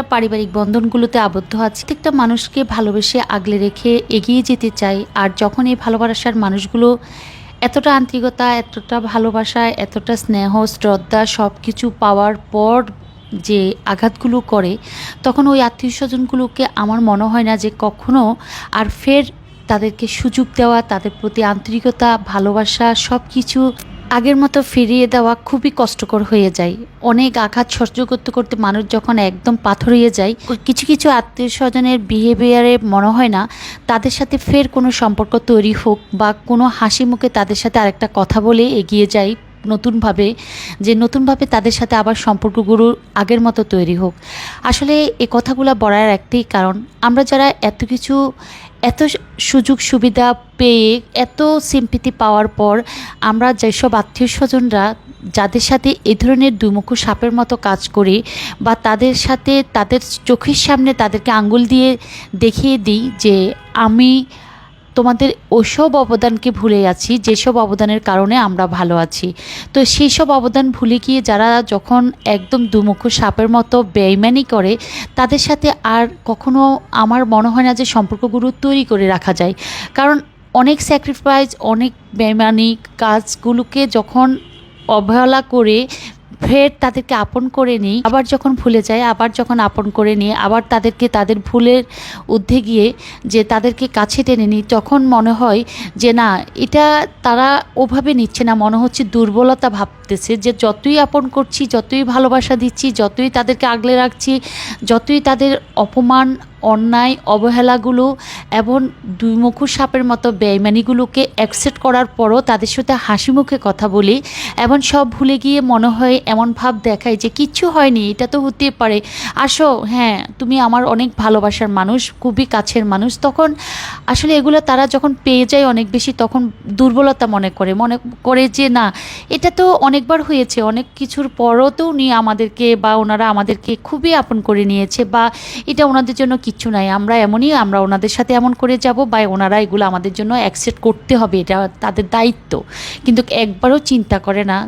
যারা পারিবারিক বন্ধনগুলোতে আবদ্ধ আছে, প্রত্যেকটা মানুষকে ভালোবেসে আগলে রেখে এগিয়ে যেতে চাই আর যখন এই ভালোবাসার মানুষগুলো এতটা আন্তরিকতা, এতটা ভালোবাসা, এতটা স্নেহ, শ্রদ্ধা সব কিছু পাওয়ার পর যে আঘাতগুলো করে, তখন ওই আত্মীয় স্বজনগুলোকে আমার মনে হয় না যে কখনো আর ফের তাদেরকে সুযোগ দেওয়া, তাদের প্রতি আন্তরিকতা, ভালোবাসা সব কিছু আগের মতো ফিরিয়ে দেওয়া খুবই কষ্টকর হয়ে যায়। অনেক আঘাত সহ্য করতে করতে মানুষ যখন একদম পাথর হয়ে যায়, কিছু কিছু আত্মীয় স্বজনের বিহেভিয়ারে মনে হয় না, তাদের সাথে ফের কোনো সম্পর্ক তৈরি হোক বা কোনো হাসি মুখে তাদের সাথে আরেকটা কথা বলে এগিয়ে যায় নতুনভাবে, যে নতুনভাবে তাদের সাথে আবার সম্পর্কগুলো আগের মতো তৈরি হোক। আসলে এ কথাগুলো বলার একটাই কারণ, আমরা যারা এত কিছু এত সুযোগ সুবিধা পেয়ে, এত সিম্পিতি পাওয়ার পর আমরা যেসব আত্মীয় স্বজনরা যাদের সাথে এ ধরনের দুমুখ সাপের মতো কাজ করি বা তাদের সাথে তাদের চোখের সামনে তাদেরকে আঙ্গুল দিয়ে দেখিয়ে দিই যে আমি তোমাদের ওসব অবদানকে ভুলে যাচ্ছি যেসব অবদানের কারণে আমরা ভালো আছি। তো সেই সব অবদান ভুলে গিয়ে যারা যখন একদম দুমুখ সাপের মতো বেইমানি করে, তাদের সাথে আর কখনো আমার মনে হয় না যে সম্পর্কগুলো তৈরি করে রাখা যায়। কারণ অনেক স্যাক্রিফাইস অনেক বেইমানি কাজগুলোকে যখন অবহেলা করে ফের তাদেরকে আপন করে নিই, আবার যখন ভুলে যায়, আবার যখন আপন করে নিয়ে, আবার তাদেরকে তাদের ভুলের ঊর্ধ্বে গিয়ে যে তাদেরকে কাছে টেনে নিই, তখন মনে হয় যে না, এটা তারা ওভাবে নিচ্ছে না। মনে হচ্ছে দুর্বলতা ভাবতেছে যে যতই আপন করছি, যতই ভালোবাসা দিচ্ছি, যতই তাদেরকে আগলে রাখছি, যতই তাদের অপমান অন্যায় অবহেলাগুলো এবং দুই মুখো সাপের মতো বেইমানিগুলোকে অ্যাকসেপ্ট করার পরও তাদের সাথে হাসি মুখে কথা বলি এবং সব ভুলে গিয়ে মনে হয় এমন ভাব দেখায় যে কিচ্ছু হয়নি, এটা তো হতে পারে। আসো হ্যাঁ তুমি আমার অনেক ভালোবাসার মানুষ, খুবই কাছের মানুষ। তখন আসলে এগুলো তারা যখন পেয়ে যায় অনেক বেশি, তখন দুর্বলতা মনে করে মনে করে যে না, এটা তো অনেকবার হয়েছে। অনেক কিছুর পরও তো উনি আমাদেরকে বা ওনারা আমাদেরকে খুবই আপন করে নিয়েছে বা এটা ওনাদের জন্য কিচ্ছু নাই। আমরা এমনই, আমরা ওনাদের সাথে এমন করে যাব বা ওনারা এগুলো আমাদের জন্য অ্যাকসেপ্ট করতে হবে, এটা তাদের দায়িত্ব। কিন্তু একবারও চিন্তা করে না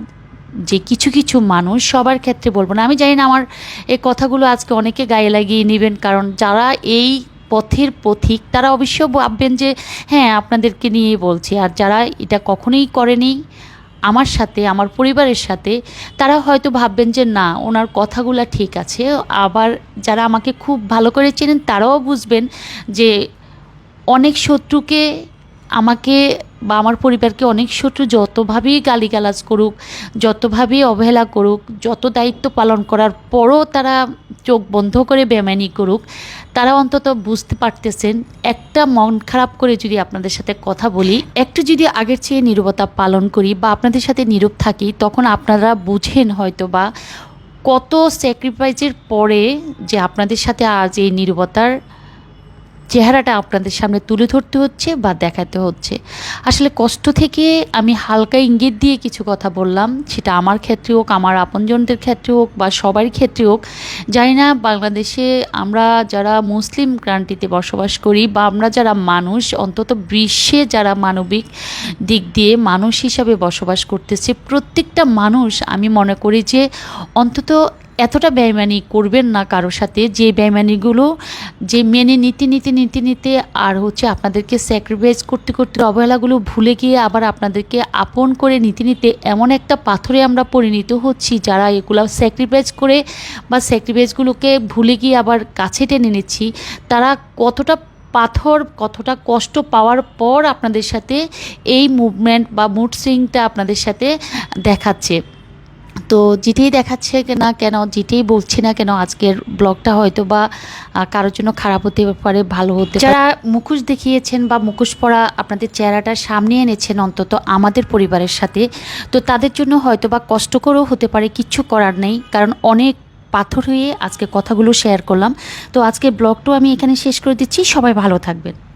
যে কিছু কিছু মানুষ সবার ক্ষেত্রে বলব না। আমি জানি না আমার এই কথাগুলো আজকে অনেকে গায়ে লাগিয়ে নেবেন, কারণ যারা এই পথের পথিক, তারা অবশ্য ভাববেন যে হ্যাঁ আপনাদেরকে নিয়ে বলছি। আর যারা এটা কখনোই করেনি আমার সাথে, আমার পরিবারের সাথে, তারা হয়তো ভাববেন যে না, ওনার কথাগুলো ঠিক আছে। আবার যারা আমাকে খুব ভালো করে চেনেন, তারাও বুঝবেন যে অনেক শত্রুকে আমাকে বা আমার পরিবারকে অনেক শত্রু যতভাবেই গালিগালাজ করুক, যতভাবেই অবহেলা করুক, যত দায়িত্ব পালন করার পরও তারা চোখ বন্ধ করে বেমানি করুক, তারা অন্তত বুঝতে পারতেছেন, একটা মন খারাপ করে যদি আপনাদের সাথে কথা বলি, একটু যদি আগের চেয়ে নিরবতা পালন করি বা আপনাদের সাথে নীরব থাকি, তখন আপনারা বুঝেন হয়তো বা কত স্যাক্রিফাইসের পরে যে আপনাদের সাথে আজ এই নীরবতার চেহারাটা আপনাদের সামনে তুলে ধরতে হচ্ছে বা দেখাতে হচ্ছে। আসলে কষ্ট থেকে আমি হালকা ইঙ্গিত দিয়ে কিছু কথা বললাম। সেটা আমার ক্ষেত্রে হোক, আমার আপনজনদের ক্ষেত্রে হোক বা সবার ক্ষেত্রে হোক। জানি না, বাংলাদেশে আমরা যারা মুসলিম ক্রান্তিতে বসবাস করি বা আমরা যারা মানুষ, অন্তত বিশ্বে যারা মানবিক দিক দিয়ে মানুষ হিসাবে বসবাস করতেছে, প্রত্যেকটা মানুষ আমি মনে করি যে অন্তত এতটা বেইমানি করবেন না কারও সাথে, যে বেইমানিগুলো, যে মেনে নিতে নিতে নিতে নিতে আর হচ্ছে আপনাদেরকে স্যাক্রিফাইস করতে করতে অবহেলাগুলো ভুলে গিয়ে আবার আপনাদেরকে আপন করে নিতে নিতে এমন একটা পাথরে আমরা পরিণত হচ্ছি যারা এগুলো স্যাক্রিফাইস করে বা স্যাক্রিফাইসগুলোকে ভুলে গিয়ে আবার কাছে টেনে নিচ্ছি। তারা কতটা পাথর, কতটা কষ্ট পাওয়ার পর আপনাদের সাথে এই মুভমেন্ট বা মুড সুইংটা আপনাদের সাথে দেখাচ্ছে। তো যেটাই দেখাচ্ছে না কেন যেটাই বলছি না কেন আজকের ব্লগটা হয়তো বা কারোর জন্য খারাপ হতে পারে, ভালো হতে যারা মুখোশ দেখিয়েছেন বা মুখোশ পরা আপনাদের চেহারাটা সামনে এনেছেন অন্তত আমাদের পরিবারের সাথে, তো তাদের জন্য হয়তো বা কষ্টকরও হতে পারে কিচ্ছু করার নেই। কারণ অনেক পাথর হয়ে আজকে কথাগুলো শেয়ার করলাম। তো আজকে ব্লগটাও আমি এখানে শেষ করে দিচ্ছি। সবাই ভালো থাকবেন।